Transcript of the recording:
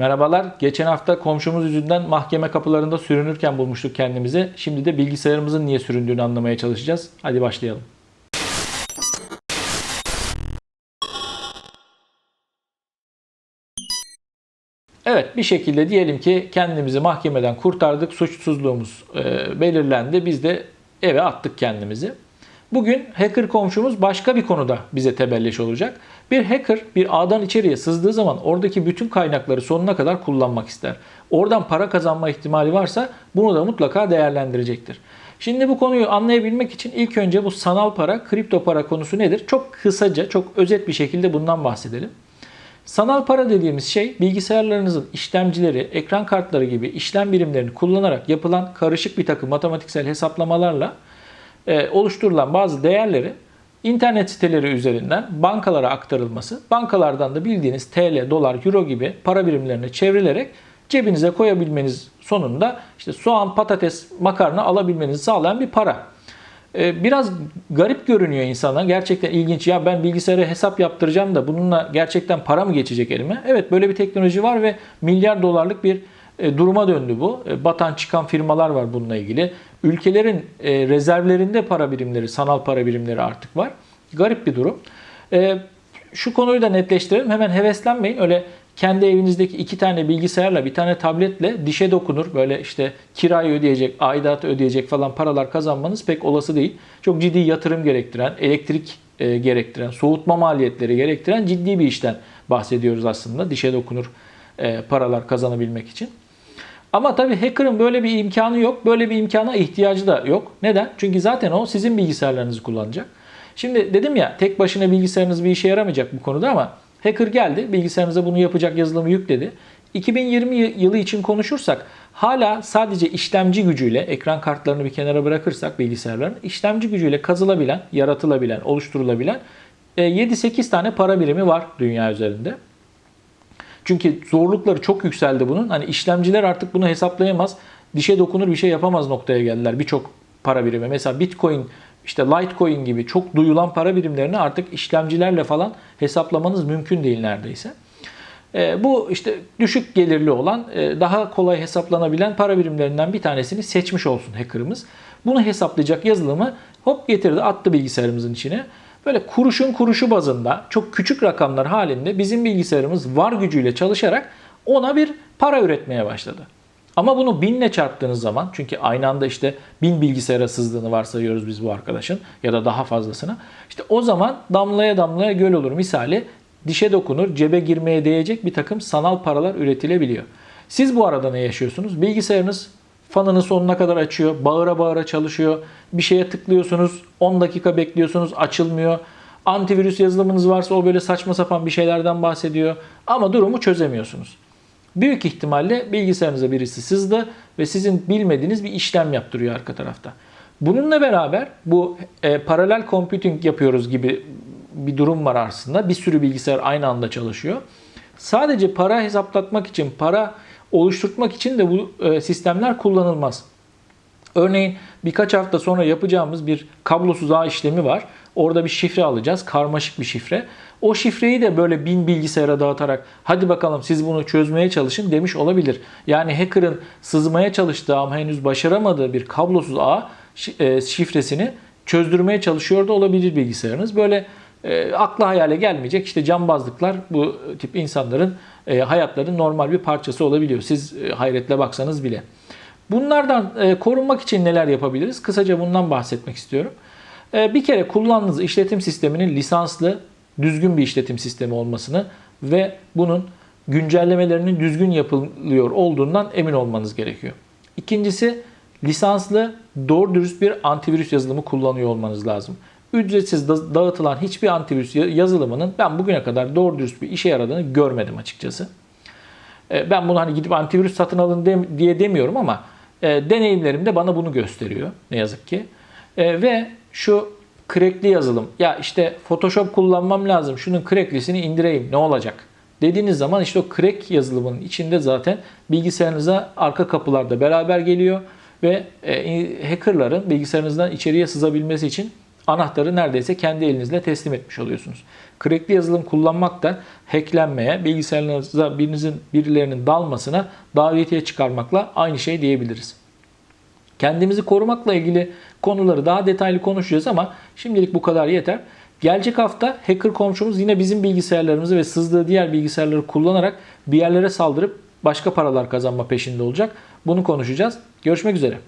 Merhabalar. Geçen hafta komşumuz yüzünden mahkeme kapılarında sürünürken bulmuştuk kendimizi. Şimdi de bilgisayarımızın niye süründüğünü anlamaya çalışacağız. Hadi başlayalım. Evet bir şekilde diyelim ki kendimizi mahkemeden kurtardık. Suçsuzluğumuz e, belirlendi. Biz de eve attık kendimizi. Bugün hacker komşumuz başka bir konuda bize tebelleş olacak. Bir hacker bir ağdan içeriye sızdığı zaman oradaki bütün kaynakları sonuna kadar kullanmak ister. Oradan para kazanma ihtimali varsa bunu da mutlaka değerlendirecektir. Şimdi bu konuyu anlayabilmek için ilk önce bu sanal para, kripto para konusu nedir? Çok kısaca, çok özet bir şekilde bundan bahsedelim. Sanal para dediğimiz şey bilgisayarlarınızın işlemcileri, ekran kartları gibi işlem birimlerini kullanarak yapılan karışık bir takım matematiksel hesaplamalarla oluşturulan bazı değerleri internet siteleri üzerinden bankalara aktarılması, bankalardan da bildiğiniz TL, dolar, euro gibi para birimlerine çevrilerek cebinize koyabilmeniz sonunda işte soğan, patates, makarna alabilmenizi sağlayan bir para. Ee, Biraz garip görünüyor insana. Gerçekten ilginç. Ya ben bilgisayara hesap yaptıracağım da bununla gerçekten para mı geçecek elime? Evet böyle bir teknoloji var ve milyar dolarlık bir e, duruma döndü bu. E, Batan çıkan firmalar var bununla ilgili. Ülkelerin e, rezervlerinde para birimleri, sanal para birimleri artık var. Garip bir durum. E, Şu konuyu da netleştirelim. Hemen heveslenmeyin. Öyle kendi evinizdeki iki tane bilgisayarla bir tane tabletle dişe dokunur. Böyle işte kirayı ödeyecek, aidatı ödeyecek falan paralar kazanmanız pek olası değil. Çok ciddi yatırım gerektiren, elektrik e, gerektiren, soğutma maliyetleri gerektiren ciddi bir işten bahsediyoruz aslında. Dişe dokunur e, paralar kazanabilmek için. Ama tabii hacker'ın böyle bir imkanı yok. Böyle bir imkana ihtiyacı da yok. Neden? Çünkü zaten o sizin bilgisayarlarınızı kullanacak. Şimdi dedim ya tek başına bilgisayarınız bir işe yaramayacak bu konuda ama hacker geldi bilgisayarınıza bunu yapacak yazılımı yükledi. 2020 yılı için konuşursak hala sadece işlemci gücüyle ekran kartlarını bir kenara bırakırsak bilgisayarların işlemci gücüyle kazılabilen, yaratılabilen, oluşturulabilen 7-8 tane para birimi var dünya üzerinde. Çünkü zorlukları çok yükseldi bunun. Hani işlemciler artık bunu hesaplayamaz. Dişe dokunur bir şey yapamaz noktaya geldiler birçok para birimi. Mesela Bitcoin, işte Litecoin gibi çok duyulan para birimlerini artık işlemcilerle falan hesaplamanız mümkün değil neredeyse. E, bu işte düşük gelirli olan, e, daha kolay hesaplanabilen para birimlerinden bir tanesini seçmiş olsun hacker'ımız. Bunu hesaplayacak yazılımı hop getirdi attı bilgisayarımızın içine. Böyle kuruşun kuruşu bazında çok küçük rakamlar halinde bizim bilgisayarımız var gücüyle çalışarak ona bir para üretmeye başladı. Ama bunu binle çarptığınız zaman çünkü aynı anda işte bin bilgisayara sızdığını varsayıyoruz biz bu arkadaşın ya da daha fazlasına. İşte o zaman damlaya damlaya göl olur misali dişe dokunur cebe girmeye değecek bir takım sanal paralar üretilebiliyor. Siz bu arada ne yaşıyorsunuz? Bilgisayarınız fanını sonuna kadar açıyor, bağıra bağıra çalışıyor. Bir şeye tıklıyorsunuz, 10 dakika bekliyorsunuz, açılmıyor. Antivirüs yazılımınız varsa o böyle saçma sapan bir şeylerden bahsediyor. Ama durumu çözemiyorsunuz. Büyük ihtimalle bilgisayarınıza birisi sızdı ve sizin bilmediğiniz bir işlem yaptırıyor arka tarafta. Bununla beraber bu e, paralel computing yapıyoruz gibi bir durum var aslında. Bir sürü bilgisayar aynı anda çalışıyor. Sadece para hesaplatmak için, para oluşturmak için de bu e, sistemler kullanılmaz. Örneğin birkaç hafta sonra yapacağımız bir kablosuz ağ işlemi var. Orada bir şifre alacağız. Karmaşık bir şifre. O şifreyi de böyle bin bilgisayara dağıtarak hadi bakalım siz bunu çözmeye çalışın demiş olabilir. Yani hacker'ın sızmaya çalıştığı ama henüz başaramadığı bir kablosuz ağ e, şifresini çözdürmeye çalışıyor da olabilir bilgisayarınız. Böyle e, akla hayale gelmeyecek işte cambazlıklar bu tip insanların e, hayatlarının normal bir parçası olabiliyor. Siz e, hayretle baksanız bile. Bunlardan e, korunmak için neler yapabiliriz? Kısaca bundan bahsetmek istiyorum. E, bir kere kullandığınız işletim sisteminin lisanslı, düzgün bir işletim sistemi olmasını ve bunun güncellemelerinin düzgün yapılıyor olduğundan emin olmanız gerekiyor. İkincisi lisanslı, doğru dürüst bir antivirüs yazılımı kullanıyor olmanız lazım. Ücretsiz dağıtılan hiçbir antivirüs yazılımının ben bugüne kadar doğru dürüst bir işe yaradığını görmedim açıkçası. E, ben bunu hani gidip antivirüs satın alın diye demiyorum ama e, deneyimlerim de bana bunu gösteriyor ne yazık ki. E, ve şu crackli yazılım ya işte Photoshop kullanmam lazım şunun cracklisini indireyim ne olacak dediğiniz zaman işte o crack yazılımının içinde zaten bilgisayarınıza arka kapılarda beraber geliyor ve hackerların bilgisayarınızdan içeriye sızabilmesi için anahtarı neredeyse kendi elinizle teslim etmiş oluyorsunuz. Crackli yazılım kullanmak da hacklenmeye, bilgisayarınıza birinizin birilerinin dalmasına davetiye çıkarmakla aynı şey diyebiliriz. Kendimizi korumakla ilgili konuları daha detaylı konuşacağız ama şimdilik bu kadar yeter. Gelecek hafta hacker komşumuz yine bizim bilgisayarlarımızı ve sızdığı diğer bilgisayarları kullanarak bir yerlere saldırıp başka paralar kazanma peşinde olacak. Bunu konuşacağız. Görüşmek üzere.